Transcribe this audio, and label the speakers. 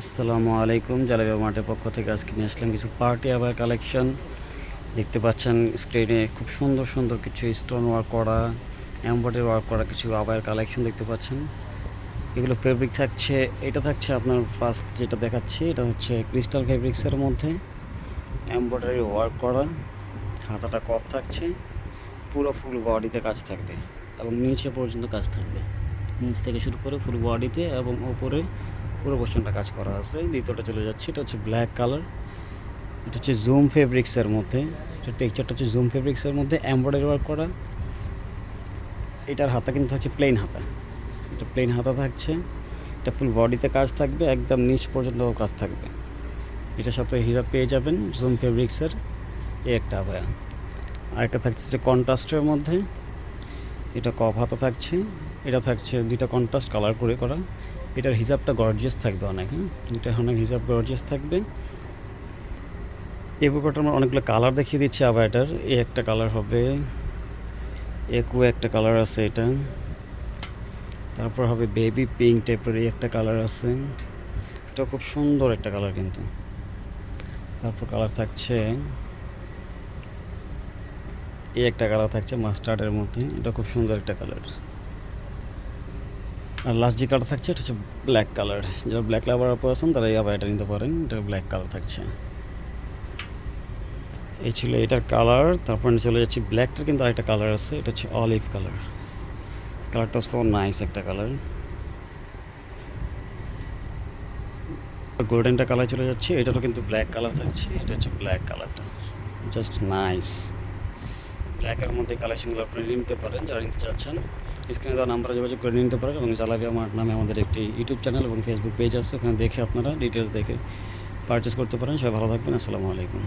Speaker 1: আসসালামু আলাইকুম, জালাবিয়া মার্টের পক্ষ থেকে আজকে নিয়ে আসলাম কিছু পার্টি আবার কালেকশন দেখতে পাচ্ছেন স্ক্রিনে খুব সুন্দর সুন্দর কিছু স্টোন ওয়ার্ক করা এমব্রয়ডারি ওয়ার্ক করা কিছু আবার কালেকশন দেখতে পাচ্ছেন। এগুলো ফেব্রিক থাকছে, এটা থাকছে আপনার ফার্স্ট যেটা দেখাচ্ছি, এটা হচ্ছে ক্রিস্টাল ফেব্রিক্সের মধ্যে। এমব্রয়ডারি ওয়ার্ক করা, হাতাটা কপ থাকছে, পুরো ফুল বডিতে কাজ থাকবে, এবং নিচে পর্যন্ত কাজ থাকবে। নিচ থেকে শুরু করে ফুল বডিতে এবং ওপরে পুরো পোর্শনটা কাজ করা আছে। দ্বিতীয়টা চলে যাচ্ছে, এটা হচ্ছে ব্ল্যাক কালার এটা হচ্ছে জুম ফেব্রিক্সের মধ্যে, এটা টেক্সচারটা হচ্ছে জুম ফেব্রিক্সের মধ্যে এমব্রয়ডারি ওয়ার্ক করা। এটার হাতা কিন্তু হচ্ছে প্লেন হাতা, এটা প্লেন হাতা থাকছে, এটা ফুল বডিতে কাজ থাকবে, একদম নিচ পর্যন্ত কাজ থাকবে। এটার সাথে হিজাব পেয়ে যাবেন জুম ফেব্রিক্সের এই একটা আবায়া আরেকটা থাকছে যে কন্ট্রাস্টের মধ্যে, এটা কফ হাতা থাকছে, এটা থাকছে দুইটা কন্ট্রাস্ট কালার করে করা। এটার হিসাবটা গর্জিয়াস থাকবে অনেক হ্যাঁ? এটা অনেক হিসাব গর্জিয়াস থাকবে। এই ব্যাপারটা আমরা অনেকগুলো কালার দেখিয়ে দিচ্ছি আবার এটার। এ একটা কালার হবে একু একটা কালার আছে এটা। তারপর হবে বেবি পিঙ্ক টাইপের এই একটা কালার আছে। এটা খুব সুন্দর একটা কালার কিন্তু। তারপর কালার থাকছে, এই একটা কালার থাকছে মাস্টার্ডের মধ্যে। এটা খুব সুন্দর একটা কালার আর লাস্ট যে কালার থাকছে, এটা হচ্ছে ব্ল্যাক কালার যারা ব্ল্যাক লাভার আছেন তারা আবার এটা নিতে পারেন। এটা ব্ল্যাক কালার থাকছে। এই ছিল এটার কালার তারপর চলে যাচ্ছি ব্ল্যাকটার কিন্তু আরেকটা কালার আছে, এটা হচ্ছে অলিভ কালার কালারটা সো নাইস একটা কালার গোল্ডেনটা কালার চলে যাচ্ছে, এটারও কিন্তু ব্ল্যাক কালার থাকছে, এটা হচ্ছে ব্ল্যাক কালারটা জাস্ট নাইস ব্ল্যাকের মধ্যে কালেকশনগুলো আপনি নিতে পারেন, যারা নিতে চাচ্ছেন। স্ক্রিনে দেওয়া নাম্বারে যোগাযোগ করে নিতে পারেন এবং জালাবিয়া মার্ট নামে আমাদের একটি ইউটিউব চ্যানেল এবং ফেসবুক পেজ আছে, ওখানে দেখে আপনারা ডিটেলস দেখে পারচেস করতে পারেন। সবাই ভালো থাকবেন, আসসালামু আলাইকুম।